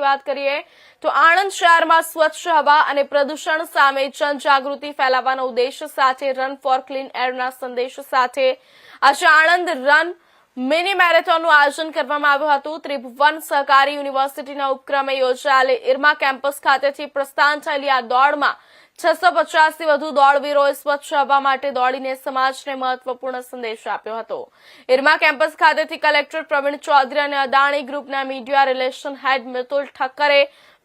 વાત કરીએ તો આણંદ શહેરમાં સ્વચ્છ હવા અને પ્રદૂષણ સામે જનજાગૃતિ ફેલાવવાના ઉદ્દેશ સાથે રન ફોર ક્લીન એરના સંદેશ સાથે આજે આણંદ રન મિની મેરેથોનનું આયોજન કરવામાં આવ્યું હતું. ત્રિભુવન સહકારી યુનિવર્સિટીના ઉપક્રમે યોજાયેલી ઇરમા કેમ્પસ ખાતેથી પ્રસ્થાન થયેલી આ દોડમાં છસો પચાસથી વધુ દોડવીરોએ સ્વચ્છ હવા માટે દોડીને સમાજને મહત્વપૂર્ણ સંદેશ આપ્યો હતો. ઇરમા કેમ્પસ ખાતેથી કલેક્ટર પ્રવીણ ચૌધરી અને અદાણી ગ્રુપના મીડિયા રિલેશન હેડ મિતુલ ઠક્કરે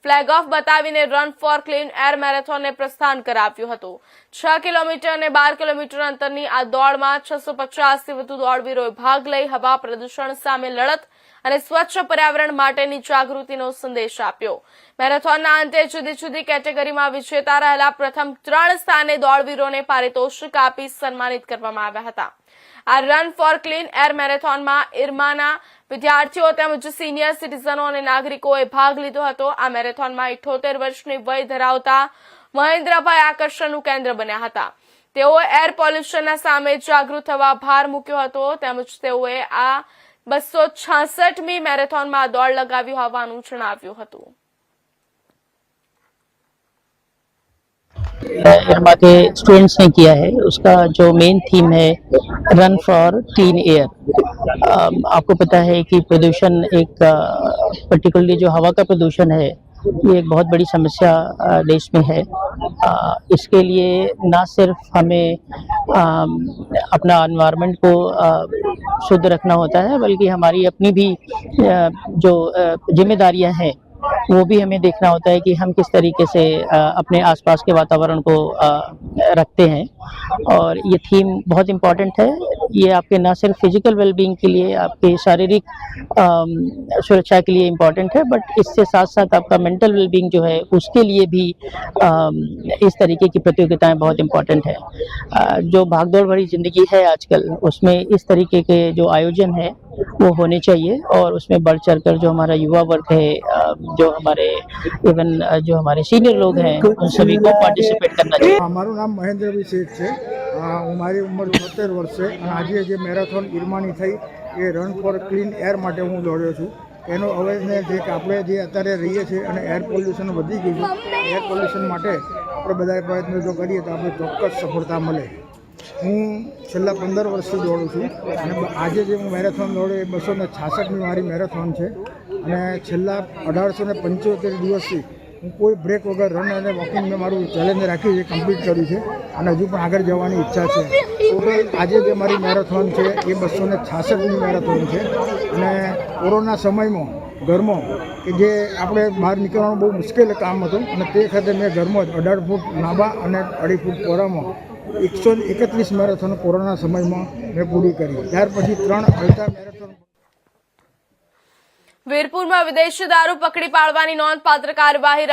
ફ્લેગ ઓફ બતાવીને રન ફોર ક્લીન એર મેરેથોનને પ્રસ્થાન કરાવ્યું હતું. છ કિલોમીટર અને બાર કિલોમીટર અંતરની આ દોડમાં છસો પચાસથી વધુ દોડવીરોએ ભાગ લઈ હવા પ્રદૂષણ સામે લડત અને સ્વચ્છ પર્યાવરણ માટેની જાગૃતિનો સંદેશ આપ્યો. મેરેથોનના અંતે જુદી જુદી કેટેગરીમાં વિજેતા રહેલા પ્રથમ ત્રણ સ્થાને દોડવીરોને પારિતોષિક આપી સન્માનિત કરવામાં આવ્યા હતા. આ રન ફોર ક્લીન એર મેરેથોનમાં ઇરમાના વિદ્યાર્થીઓ તેમજ સિનિયર સિટીઝનો અને નાગરિકોએ ભાગ લીધો હતો આ મેરેથોનમાં ઇઠોતેર વર્ષની વય ધરાવતા મહેન્દ્રભાઈ આકર્ષણનું કેન્દ્ર બન્યા હતા તેઓએ એર પોલ્યુશનના સામે જાગૃત થવા ભાર મૂક્યો હતો તેમજ તેઓએ આ બસો છાસઠમી મેરેથોનમાં દોડ લગાવી હોવાનું જણાવ્યું હતું इरमा के स्टूडेंट्स ने किया है उसका जो मेन थीम है रन फॉर क्लीन एयर आपको पता है कि प्रदूषण एक पर्टिकुलरली जो हवा का प्रदूषण है, ये एक बहुत बड़ी समस्या देश में है। इसके लिए ना सिर्फ़ हमें अपना एनवायरनमेंट को शुद्ध रखना होता है, बल्कि हमारी अपनी भी जो जिम्मेदारियाँ हैं, वो भी हमें देखना होता है कि हम किस तरीके से अपने आसपास के वातावरण को रखते हैं। और ये थीम बहुत इम्पोर्टेंट है ये आपके ना सिर्फ़ फ़िज़िकल वेलबींग के लिए आपके शारीरिक सुरक्षा के लिए इंपॉर्टेंट है बट इससे साथ साथ आपका मेंटल वेलबींग जो है उसके लिए भी आ, इस तरीके की प्रतियोगिताएँ बहुत इंपॉर्टेंट है। आ, जो भागदौड़ भरी ज़िंदगी है आजकल उसमें इस तरीके के जो आयोजन है वो होने चाहिए और उसमें बढ़ चढ़ कर जो हमारा युवा वर्ग है जो हमारे इवन जो हमारे सीनियर लोग हैं उन सभी को पार्टिसिपेट करना चाहिए। हमारा नाम महेंद्र अभिषेक है। હું મારી ઉંમર છોતેર વર્ષ છે અને આજે જે મેરેથોન ગિરમાની થઈ એ રન ફોર ક્લીન એર માટે હું દોડ્યો છું. એનો અવેરનેસ જે કે આપણે જે અત્યારે રહીએ છીએ અને એર પોલ્યુશન વધી ગયું છે, એર પોલ્યુશન માટે આપણે બધા પ્રયત્નો જો કરીએ તો આપણે ચોક્કસ સફળતા મળે. હું છેલ્લા પંદર વર્ષથી દોડું છું અને આજે જે હું મેરેથોન દોડ્યો એ બસો ને છાસઠની મારી મેરેથોન છે. અને છેલ્લા અઢારસો ને પંચોતેર દિવસથી હું કોઈ બ્રેક વગર રન અને વોકિંગ મેં મારું ચેલેન્જ રાખ્યું છે કમ્પ્લીટ કર્યું છે અને હજુ પણ આગળ જવાની ઈચ્છા છે. ટોટલ આજે જે મારી મેરેથોન છે, એ બસો ને છાસઠની મેરેથોન છે. અને કોરોના સમયમાં, ઘરમાં, કે જે આપણે બહાર નીકળવાનું બહુ મુશ્કેલ કામ હતું, અને તે ખાતે મેં ઘરમાં જ અઢાર ફૂટ લાંબા અને અઢી ફૂટ પોરામાં એકસો એકત્રીસ મેરેથોન કોરોના સમયમાં મેં પૂરી કરી. ત્યાર પછી ત્રણ અડધા મેરેથોન વીરપુરમાં વિદેશી દારૂ પકડી પાડવાની નોંધપાત્ર કાર્યવાહી